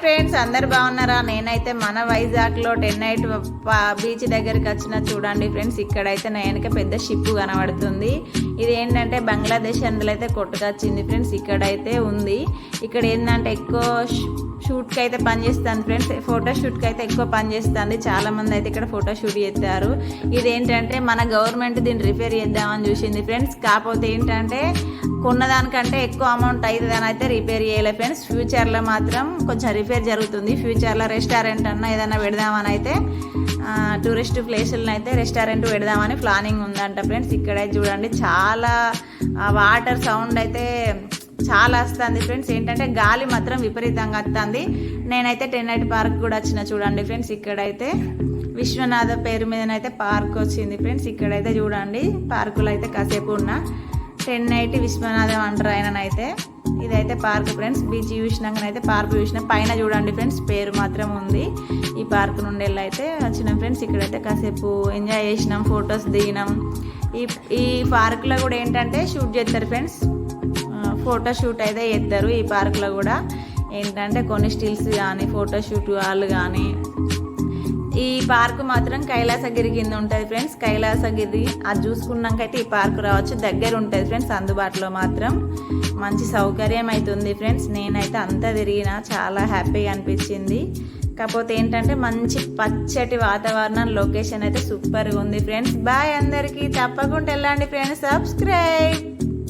Friends అందరు బాగున్నారా? నేనైతే మన వైజాగ్లో టెన్ నైట్ బీచ్ దగ్గరికి వచ్చిన చూడండి ఫ్రెండ్స్ ఇక్కడైతే నేను పెద్ద షిప్ కనబడుతుంది. ఇది ఏంటంటే బంగ్లాదేశ్ అందులో అయితే కొట్టుకొచ్చింది ఫ్రెండ్స్ ఇక్కడైతే ఉంది. ఇక్కడ ఏంటంటే ఎక్కువ షూట్కి అయితే పనిచేస్తాను ఫ్రెండ్స్ ఫోటో షూట్కి అయితే ఎక్కువ పనిచేస్తుంది చాలా మంది అయితే ఇక్కడ ఫోటో షూట్ చేస్తారు ఇది ఏంటంటే మన గవర్నమెంట్ దీన్ని రిపేర్ చేద్దామని చూసింది ఫ్రెండ్స్. కాకపోతే ఏంటంటే కొన్నదానికంటే ఎక్కువ అమౌంట్ అవుతుందని అయితే రిపేర్ చేయలే ఫ్రెండ్స్ ఫ్యూచర్లో మాత్రం కొంచెం రిపేర్ జరుగుతుంది. ఫ్యూచర్లో రెస్టారెంట్ అన్న ఏదైనా పెడదామని అయితే టూరిస్ట్ ప్లేసులను అయితే రెస్టారెంట్ పెడదామని ప్లానింగ్ ఉందంట ఫ్రెండ్స్ ఇక్కడ చూడండి చాలా వాటర్ సౌండ్ అయితే చాలా వస్తుంది ఫ్రెండ్స్ ఏంటంటే గాలి మాత్రం విపరీతంగా వస్తుంది. నేనైతే టెన్ నైట్ పార్క్ కూడా వచ్చిన చూడండి ఫ్రెండ్స్ ఇక్కడైతే విశ్వనాథ పేరు మీదనైతే పార్క్ వచ్చింది ఫ్రెండ్స్ ఇక్కడైతే చూడండి పార్కులో అయితే కాసేపు ఉన్నా. టెన్ నైట్ విశ్వనాథం అంటారు ఆయననైతే. ఇదైతే పార్క్ ఫ్రెండ్స్ బీచ్ చూసినాకనైతే పార్క్ చూసిన. పైన చూడండి ఫ్రెండ్స్ పేరు మాత్రం ఉంది. ఈ పార్క్ నుండి వెళ్ళి అయితే వచ్చినాం ఫ్రెండ్స్ ఇక్కడైతే కాసేపు ఎంజాయ్ చేసినాం ఫొటోస్ దిగినాం. ఈ ఈ పార్క్లో కూడా ఏంటంటే షూట్ చేస్తారు ఫ్రెండ్స్. ఫోటో షూట్ అయితే చేస్తారు ఈ పార్క్లో కూడా. ఏంటంటే కొన్ని స్టిల్స్ కానీ ఫోటో షూట్ వాళ్ళు కానీ ఈ పార్క్ మాత్రం కైలాసగిరి కింద ఉంటుంది ఫ్రెండ్స్. కైలాసగిరి అది చూసుకున్నాకైతే ఈ పార్క్ రావచ్చు. దగ్గర ఉంటుంది ఫ్రెండ్స్ అందుబాటులో మాత్రం. మంచి సౌకర్యం అవుతుంది ఫ్రెండ్స్. నేనైతే అంతా తిరిగిన చాలా హ్యాపీగా అనిపించింది. కాకపోతే ఏంటంటే మంచి పచ్చటి వాతావరణం లొకేషన్ అయితే సూపర్గా ఉంది ఫ్రెండ్స్. బాయ్ అందరికీ. తప్పకుండా వెళ్ళండి ఫ్రెండ్స్. సబ్స్క్రైబ్